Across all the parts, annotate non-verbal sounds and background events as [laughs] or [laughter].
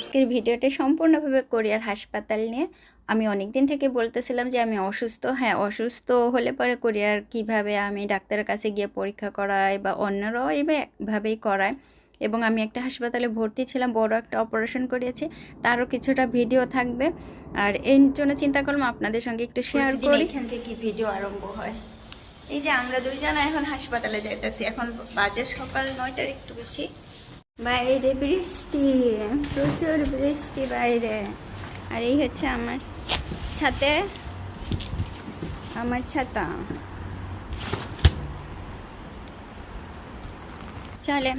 আজকের ভিডিওটা সম্পূর্ণভাবে কোরিয়ার হাসপাতাল নিয়ে। আমি অনেক দিন থেকে বলতেছিলাম যে আমি অসুস্থ। হ্যাঁ অসুস্থ হলে পরে কোরিয়ার কীভাবে আমি ডাক্তারের কাছে গিয়ে পরীক্ষা করাই বা অন্যরাও এইভাবেই করায়। এবং আমি একটা হাসপাতালে ভর্তি ছিলাম বড় একটা অপারেশন করিয়েছি তারও কিছুটা ভিডিও থাকবে। আর এই জন্য চিন্তা করলাম আপনাদের সঙ্গে একটু শেয়ার করি। এখান থেকে ভিডিও আরম্ভ হয়। এই যে আমরা দুইজন এখন হাসপাতালে যাইতেছি। এখন বাজে সকাল নয়টার একটু বেশি। বাইরে বৃষ্টি প্রচুর বৃষ্টি বাইরে। আর এই হচ্ছে আমার ছাতে আমার ছাতা। চলেন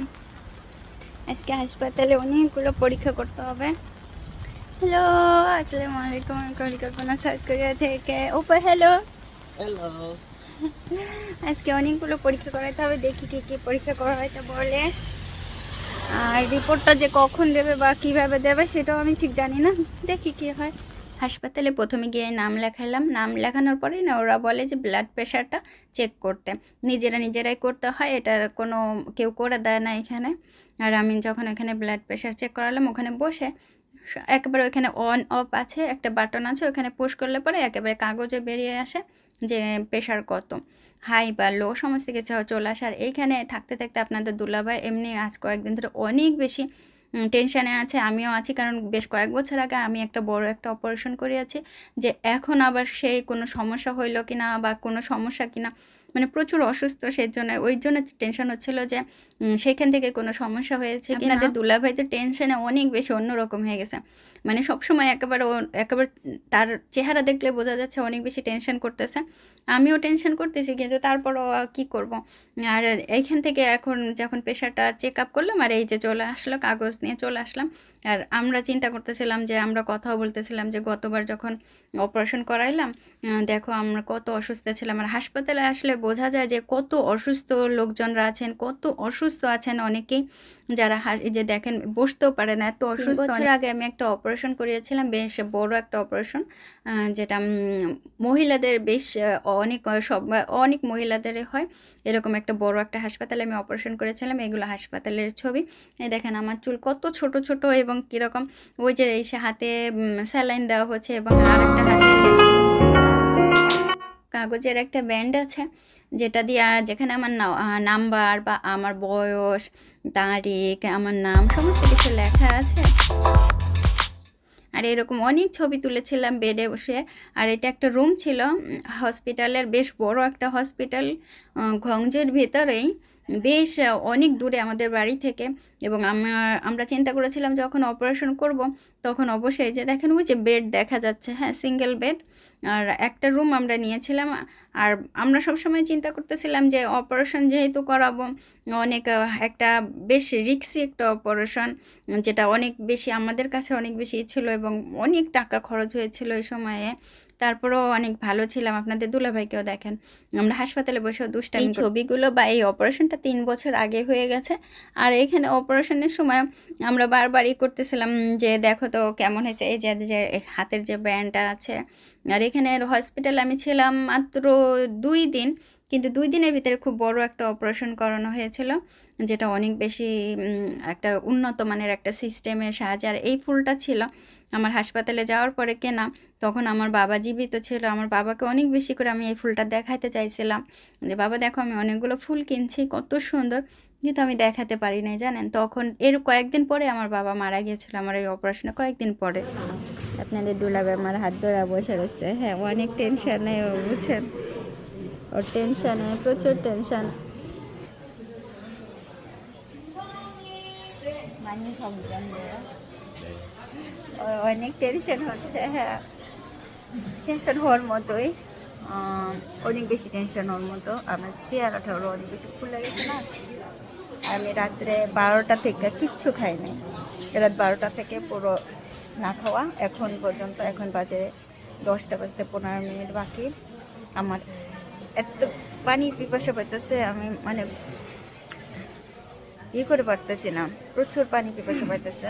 আজকে হাসপাতালে অনেকগুলো পরীক্ষা করতে হবে। হ্যালো আসসালামু আলাইকুম পরিকল্পনা সাউথ কোরিয়া থেকে। ওপর হ্যালো হ্যালো আজকে অনেকগুলো পরীক্ষা করাতে হবে দেখি কি কি পরীক্ষা করা হয় তা বলে। আর রিপোর্টটা যে কখন দেবে বা কীভাবে দেবে সেটাও আমি ঠিক জানি না। দেখি কি হয়। হাসপাতালে প্রথমে গিয়ে নাম লেখালাম। নাম লেখানোর পরেই না ওরা বলে যে ব্লাড প্রেশারটা চেক করতে। নিজেরা নিজেরাই করতে হয় এটার কোনো কেউ করে দেয় না এখানে। আর আমি যখন এখানে ব্লাড প্রেশার চেক করালাম, ওখানে বসে একেবারে ওখানে অন অফ আছে, একটা বাটন আছে, ওখানে পুশ করলে পরে একেবারে কাগজে বেরিয়ে আসে। যে প্রেশার কত? হাই বা লো সমস্ত কিছু চলে আসার আর এইখানে থাকতে থাকতে আপনাদের দুলাভাই এমনি আজ কয়েকদিন ধরে অনেক বেশি টেনশানে আছে আমিও আছি। কারণ বেশ কয়েক বছর আগে আমি একটা বড় একটা অপারেশন করিয়াছি যে এখন আবার সেই কোনো সমস্যা হইল কি না বা কোনো সমস্যা কি না মানে প্রচুর অসুস্থ সেই জন্য ওই জন্য টেনশন হচ্ছিল যে সেখান থেকে কোনো সমস্যা হয়েছে আপনাদের দুলাভাই তো টেনশনে অনেক বেশি অন্যরকম হয়ে গেছে। মানে সবসময় একেবারে ও- একেবারে তার চেহারা দেখলে বোঝা যাচ্ছে অনেক বেশি টেনশন করতেছে। আমিও টেনশন করতেছি কিন্তু তারপরও কি করব? আর এইখান থেকে এখন যখন প্রেশারটা চেক আপ করলাম আর এই যে চলে আসলো কাগজ নিয়ে চলে আসলাম আর আমরা চিন্তা করতেছিলাম যে আমরা কথাও বলতেছিলাম যে গতবার যখন অপারেশন করাইলাম দেখো আমরা কত অসুস্থ ছিলাম। আর হাসপাতালে আসলে বোঝা যায় যে কত অসুস্থ লোকজনরা আছেন কত অসুস্থ আছেন অনেকেই যারা এই যে দেখেন বসতেও পারে না এত অসুস্থ আগে আমি একটা অপারেশন করিয়েছিলাম, বেশ বড় একটা অপারেশন যেটা মহিলাদের বেশ অনেক সব অনেক মহিলাদের হয়। এরকম একটা বড় একটা হাসপাতালে আমি অপারেশন করেছিলাম, এগুলো হাসপাতালের ছবি। এই দেখেন আমার চুল কত ছোট ছোট এবং কীরকম। ওই যে এসে হাতে স্যালাইন দেওয়া হচ্ছে এবং আর একটা হাতে কাগজের একটা ব্যান্ড আছে, যেটা দিয়ে যেখানে আমার নাম্বার বা আমার বয়স, তারিখ, আমার নাম, সমস্ত কিছু লেখা আছে। আর এরকম অনেক ছবি তুলেছিলাম বেডে বসে। আর এটা একটা রুম ছিল হসপিটালের বেশ বড় একটা হসপিটাল ঘংজের ভেতরেই। বেশ অনেক দূরে আমাদের বাড়ি থেকে এবং আমার, আমরা চিন্তা করেছিলাম যখন অপারেশন করব, তখন অবশ্যই যে দেখেন, ওই যে বেড দেখা যাচ্ছে হ্যাঁ সিঙ্গেল বেড আর একটা রুম আমরা নিয়েছিলাম, আর আমরা সবসময় চিন্তা করতেছিলাম যে অপারেশন যেহেতু করাবো, অনেক একটা বেশ রিক্সি একটা অপারেশন যেটা অনেক বেশি আমাদের কাছে অনেক বেশি ছিল এবং অনেক টাকা খরচ হয়েছিল ওই সময়ে। তারপরেও অনেক ভালো ছিলাম। আপনাদের দুলাভাইকেও দেখেন। আমরা হাসপাতালে বসেও দুষ্টামি। ছবিগুলো বা এই অপারেশনটা তিন বছর আগে হয়ে গেছে। আর এখানে অপারেশনের সময় আমরা বারবারই করতেছিলাম যে দেখো তো কেমন হয়েছে? এই যে যে হাতের যে ব্যান্ডটা আছে। আর এখানে হসপিটাল আমি ছিলাম মাত্র দুই দিন। কিন্তু দুই দিনের ভিতরে খুব বড় একটা অপারেশন করানো হয়েছিল যেটা অনেক বেশি একটা উন্নত মানের একটা সিস্টেমের সাহায্যে। আর এই ফুলটা ছিল আমার হাসপাতালে যাওয়ার পরে কেনা, তখন আমার বাবা জীবিত ছিল। আমার বাবাকে অনেক বেশি করে আমি এই ফুলটা দেখাতে চাইছিলাম। যে, বাবা, দেখো, আমি অনেকগুলো ফুল কিনছি, কত সুন্দর। কিন্তু আমি দেখাতে পারি নাই, জানেন? তখন এর কয়েকদিন পরে আমার বাবা মারা গিয়েছিল, আমার এই অপারেশনে কয়েকদিন পরে। আপনাদের দুলাবে আমার হাত ধরা বসে রয়েছে। হ্যাঁ অনেক টেনশনে বুঝছেন? ওর টেনশনে প্রচুর টেনশন জানবে ও- অনেক টেনশন হচ্ছে হ্যাঁ। টেনশন হওয়ার মতোই অনেক বেশি টেনশন হওয়ার মতো। আমার চেহারাটা ওর অনেক বেশি ফুলে গেছে না। আমি রাত্রে বারোটা থেকে কিচ্ছু খাই নাই। রাত বারোটা থেকে পুরো না খাওয়া। এখন পর্যন্ত, এখন বাজে দশটা বাজতে পনেরো মিনিট বাকি। আমার এত পানি পিপাসা পাইতেছে, আমি মানে ই করে পারতেছি না। প্রচুর পানি পিপাসা পাইতেছে।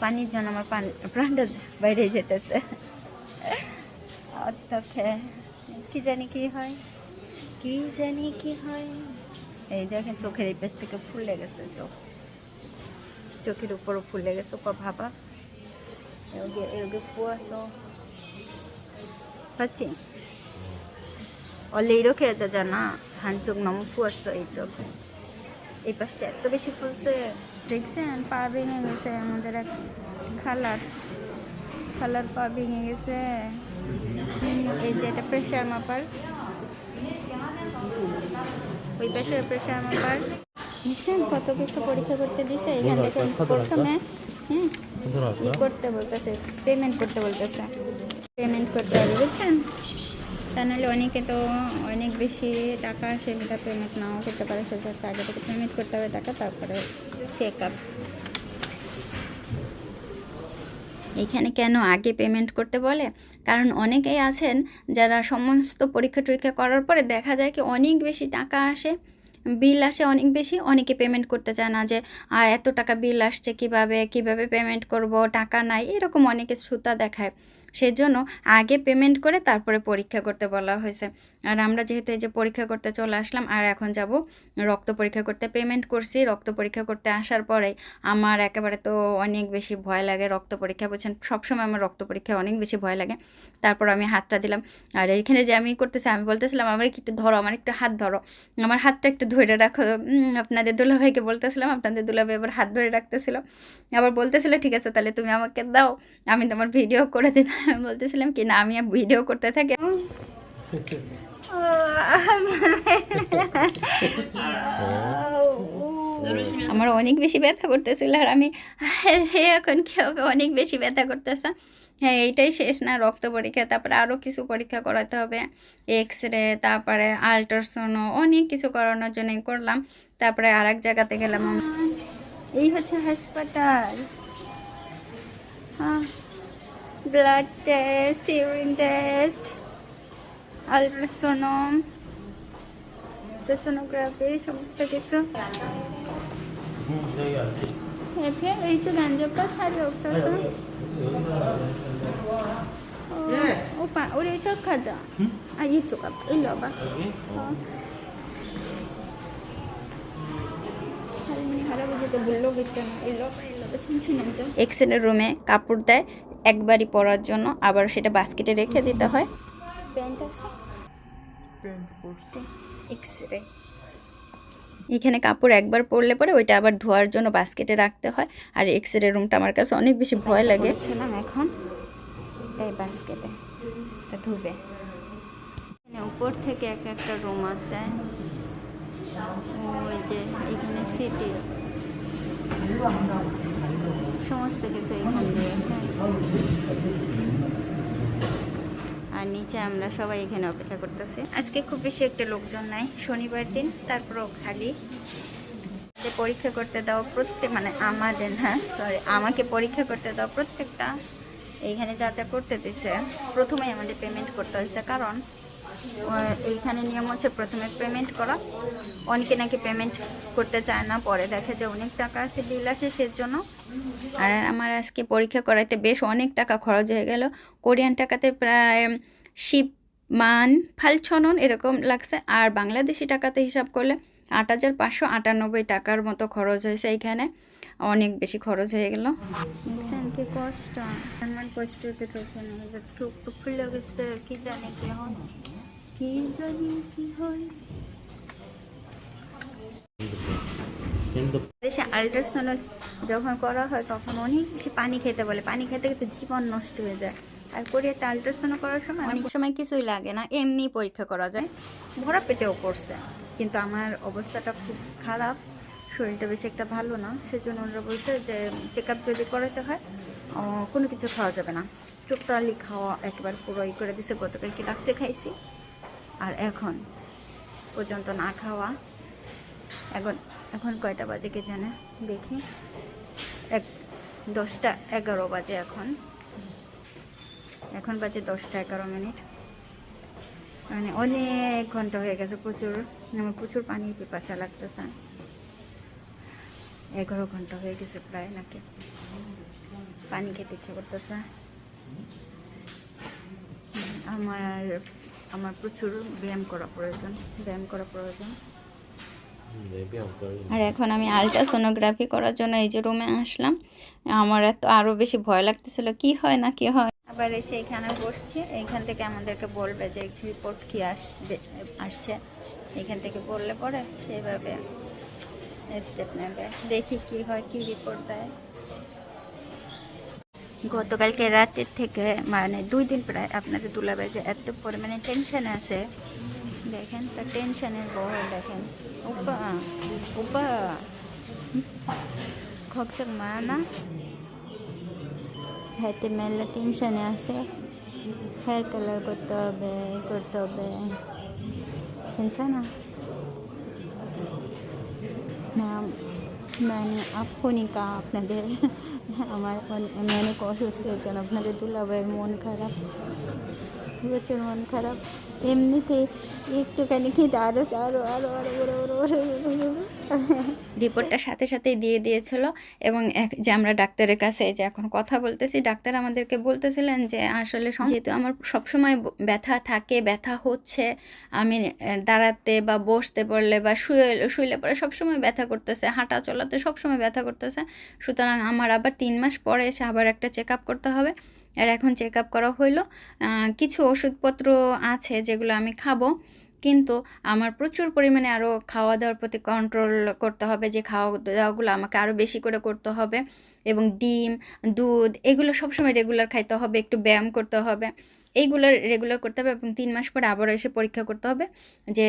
পানির জন্য আমার প্রাণটা বাইরে যেতেছে। কি জানি কি হয়? কি জানি কি হয়? এই দেখেন চোখের এই পেশ থেকে ফুলে গেছে চোখ। চোখের উপরও ফুলে গেছে ভাবা? এগে পাচ্ছি? অলে এরকম জানা ধান চোখ নামো ফুয়াস এই চোখ। এই পাশে এত বেশি ফুলছে। দেখছেন পা ভেঙে গেছে আমাদের এক খালার। খালার পা ভেঙে গেছে। এই যে এটা প্রেশার মাপার ওই পাশে প্রেশার মাপার দেখছেন কত কিছু পরীক্ষা করতে দিছে এখান থেকে প্রথমে হ্যাঁ ই করতে বলতেছে পেমেন্ট করতে বলতেছে। পেমেন্ট করতে হবে বুঝছেন? তা নাহলে অনেকে তো অনেক বেশি টাকা আসে যেটা পেমেন্ট নাও করতে পারে সেজন্য আগে থেকে পেমেন্ট করতে হবে টাকা, তারপরে চেক আপ এইখানে কেন আগে পেমেন্ট করতে বলে? কারণ অনেকেই আছেন যারা সমস্ত পরীক্ষা টরীক্ষা করার পরে দেখা যায় কি অনেক বেশি টাকা আসে, বিল আসে অনেক বেশি, অনেকে পেমেন্ট করতে চায় না যে এত টাকা বিল আসছে কীভাবে কীভাবে পেমেন্ট করব, টাকা নাই? এরকম অনেকে সুতা দেখায়। সেজন্য আগে পেমেন্ট করে তারপরে পরীক্ষা করতে বলা হয়েছে। আর আমরা যেহেতু এই যে পরীক্ষা করতে চলে আসলাম, আর এখন যাব রক্ত পরীক্ষা করতে পেমেন্ট করছি। রক্ত পরীক্ষা করতে আসার পরে আমার একেবারে তো অনেক বেশি ভয় লাগে রক্ত পরীক্ষা। বলছেন, সবসময় আমার রক্ত পরীক্ষায় অনেক বেশি ভয় লাগে। তারপর আমি হাতটা দিলাম। আর এইখানে যে আমি করতেছি, আমি বলতেছিলাম, আমার একটু ধরো, আমার একটু হাত ধরো। আমার হাতটা একটু ধরে রাখো। আপনাদের দুলাভাইকে বলতেছিলাম, আপনাদের দুলাভাই আবার হাত ধরে রাখতেছিল। আবার বলতেছিল, ঠিক আছে, তাহলে তুমি আমাকে দাও, আমি তোমার ভিডিও করে দিতাম [laughs] বলতেছিলাম কি না আমি ভিডিও করতে থাকি। আমার অনেক বেশি ব্যথা করতেছিল আর আমি এখন কি হবে? অনেক বেশি ব্যথা করতেছে। হ্যাঁ এইটাই শেষ না রক্ত পরীক্ষা তারপরে আরও কিছু পরীক্ষা করাতে হবে। এক্স রে তারপরে আলট্রাসাউন্ড অনেক কিছু করানোর জন্য করলাম। তারপরে আর এক জায়গাতে গেলাম এই হচ্ছে হাসপাতাল। হ্যাঁ ব্লাড টেস্ট ইউরিন টেস্ট আলট্রাসোনম আলট্রাসোনোগ্রাফি সমস্ত কিছু। এফে, এই তো গাঞ্জক ছাড়ি অবশ্য ওপা ওরে চক খাজা। আর এই চোকা এই লবা। হ্যাঁ। এক্সেলের রুমে কাপড় দেয় একবারই পরার জন্য আবার সেটা বাস্কেটে রেখে দিতে হয়। প্যান্ট আছে? এক্সরে এখানে কাপড় একবার পরলে পরে ওইটা আবার ধোয়ার জন্য বাস্কেটে রাখতে হয়। আর এক্স রে রুমটা আমার কাছে অনেক বেশি ভয় লাগে। ছিলাম এখন। এই বাস্কেটে এটা ধুবে। এখানে উপর থেকে এক একটা রুম আছে। ওই যে এখানে সিটি সমস্ত কিছু এখান দিয়ে আর নিচে আমরা সবাই এখানে অপেক্ষা করতেছি। আজকে খুব বেশি একটা লোকজন নাই, শনিবার দিন, তারপরও খালি। পরীক্ষা করতে দাও প্রত্যেক মানে আমাদের হ্যাঁ সরি আমাকে পরীক্ষা করতে দাও প্রত্যেকটা। এইখানে যা যা করতে দিছে, প্রথমেই আমাদের পেমেন্ট করতে হয়েছে। কারণ এইখানে নিয়ম হচ্ছে প্রথমে পেমেন্ট করা। অনেকে নাকি পেমেন্ট করতে চায় না, পরে দেখে যে অনেক টাকা আসে বিল আসে সেজন্য। আর আমার আজকে পরীক্ষা করাইতে বেশ অনেক টাকা খরচ হয়ে গেল। কোরিয়ান টাকাতে প্রায় শিব মান ফালছনন এরকম লাগছে। আর বাংলাদেশি টাকাতে হিসাব করলে আট হাজার পাঁচশো আটানব্বই টাকার মতো খরচ হয়েছে এইখানে। অনেক বেশি খরচ হয়ে গেল। কি কষ্ট। আমার কষ্ট কি জানি কি কি জানি কি হয়? কিন্তু দেশে আল্ট্রাসাউন্ড যখন করা হয় তখন অনেক বেশি পানি খেতে বলে। পানি খেতে খেতে জীবন নষ্ট হয়ে যায়। আর কোরিয়াতে আল্ট্রাসাউন্ড করার সময় অনেক সময় কিছুই লাগে না এমনি পরীক্ষা করা যায়। ভরা পেটেও করছে কিন্তু আমার অবস্থাটা খুব খারাপ শরীরটা বেশি একটা ভালো না। সেজন্য ওনারা বলছে যে চেক আপ যদি করাতে হয় কোনো কিছু খাওয়া যাবে না। টোটালি খাওয়া একবার পুরো ই করে দিছে। গতকালকে রাত্রে খাইছি আর এখন পর্যন্ত না খাওয়া। এখন এখন কয়টা বাজে কে জানে? দেখি। এক, দশটা এগারো বাজে এখন। এখন বাজে দশটা এগারো মিনিট। মানে অনেক ঘণ্টা হয়ে গেছে প্রচুর। আমার প্রচুর পানি পিপাসা লাগতেছে। এগারো ঘণ্টা হয়ে গেছে প্রায় নাকি। পানি খেতে ইচ্ছে করতেছে। আমার আমার প্রচুর ব্যায়াম করা প্রয়োজন ব্যায়াম করা প্রয়োজন. আর এখন আমি আলট্রাসোনোগ্রাফি করার জন্য এই যে রুমে আসলাম। আমার এত আরও বেশি ভয় লাগতেছিল কি হয় না কি হয়? আবার এসে এখানে বসছি এইখান থেকে আমাদেরকে বলবে যে রিপোর্ট কি আসবে আসছে। এখান থেকে বললে পরে সেইভাবে স্টেপ নেবে দেখি কি হয় কি রিপোর্ট দেয়। গতকালকে রাতের থেকে মানে দুই দিন প্রায় আপনাদের দুলাবাই যে এত পরিমাণে টেনশন আছে। দেখেন তো টেনশনের বহর, দেখেন। উপা উপা খকসক মা না? হাতে মেলা টেনশনে আছে। হেয়ার কালার করতে হবে করতে হবে। চিনছে না মানে আপনি কা আপনাদের? আমার আমি অনেক অসুস্থ এর জন্য আপনাদের দুলাভাইয়ের মন খারাপ প্রচুর মন খারাপ। এমনিতে একটুখানি খেতে আরও আরও আরও আরও রিপোর্টটা সাথে সাথে দিয়ে দিয়েছিল এবং যে আমরা ডাক্তারের কাছে যে এখন কথা বলতেছি ডাক্তার আমাদেরকে বলতেছিলেন যে আসলে যেহেতু আমার সবসময় ব্যথা থাকে ব্যথা হচ্ছে আমি দাঁড়াতে বা বসতে পড়লে বা শুয়ে শুইলে পরে সবসময় ব্যথা করতেছে হাঁটা চলাতে সবসময় ব্যথা করতেছে সুতরাং আমার আবার তিন মাস পরে এসে আবার একটা চেক আপ করতে হবে আর এখন চেক আপ করা হইল। কিছু ওষুধপত্র আছে যেগুলো আমি খাব, কিন্তু আমার প্রচুর পরিমাণে আরও খাওয়া দাওয়ার প্রতি কন্ট্রোল করতে হবে, যে খাওয়া দাওয়াগুলো আমাকে আরও বেশি করে করতে হবে। এবং ডিম, দুধ, এগুলো সবসময় রেগুলার খাইতে হবে, একটু ব্যায়াম করতে হবে। এইগুলো রেগুলার করতে হবে এবং তিন মাস পরে আবার এসে পরীক্ষা করতে হবে, যে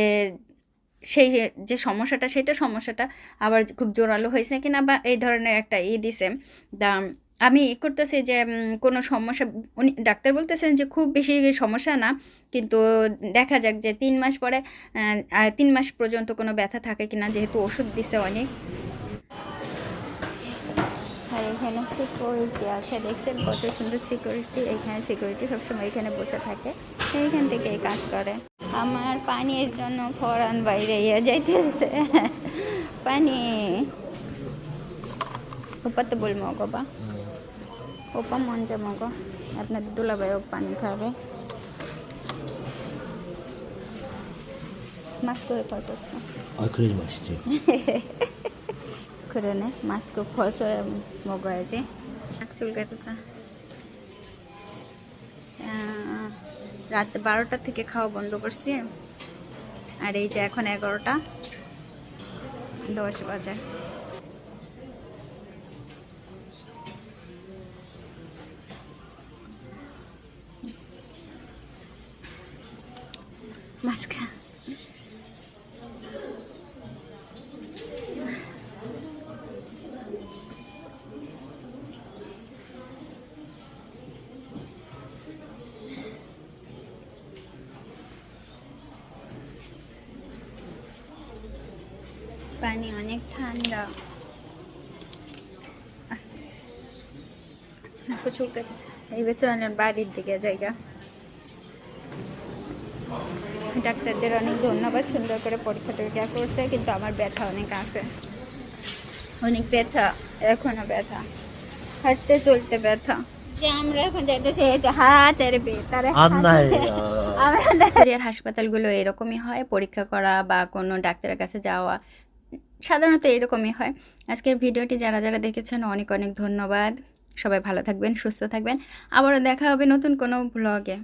সেই যে সমস্যাটা, সেটা সমস্যাটা আবার খুব জোরালো হয়েছে কিনা বা এই ধরনের একটা ই দিছে দা আমি ই করতেছি যে কোনো সমস্যা, উনি ডাক্তার বলতেছেন যে খুব বেশি সমস্যা না, কিন্তু দেখা যাক যে তিন মাস পরে তিন মাস পর্যন্ত কোনো ব্যথা থাকে কিনা, যেহেতু ওষুধ দিছে অনেক। আর এখানে সিকিউরিটি আছে, দেখছেন কত সুন্দর সিকিউরিটি এখানে সিকিউরিটি সবসময় এখানে বসে থাকে এইখান থেকে কাজ করে। আমার পানির জন্য ফরান বাইরে ইয়ে যাইতেছে, পানি। ওপা তো বলব বাবা ಒಪ್ಪ মন ಮಗು. ಅದನ್ನ ದುಲಭಾಯಿ ಒಪ್ಪ ಅಂತಾರೆ মাস্ক হয়ে ফস আসছে আখরের মাসছে করে নে মাস্ক ফস হয়ে মগ আছে নাক চুলকাইতেছে রাত বারোটা থেকে খাওয়া বন্ধ করছি আর এই যে এখন এগারোটা দশ বাজে পানি অনেক ঠান্ডা। এইবার চলেন বাড়ির দিকে জায়গা। ডাক্তারদের অনেক ধন্যবাদ সুন্দর করে পরীক্ষা টরীক্ষা করছে কিন্তু আমার ব্যথা অনেক আছে। অনেক ব্যথা এখনও ব্যথা। হাঁটতে চলতে ব্যথা। যে আমরা এখন যাইতেছি এই হাতের বেতারে আমাদের হাসপাতালগুলো এরকমই হয় পরীক্ষা করা বা কোনো ডাক্তারের কাছে যাওয়া। সাধারণত এরকমই হয়। আজকের ভিডিওটি যারা যারা দেখেছেন, অনেক অনেক ধন্যবাদ। সবাই ভালো থাকবেন, সুস্থ থাকবেন। আবারও দেখা হবে নতুন কোনো ব্লগে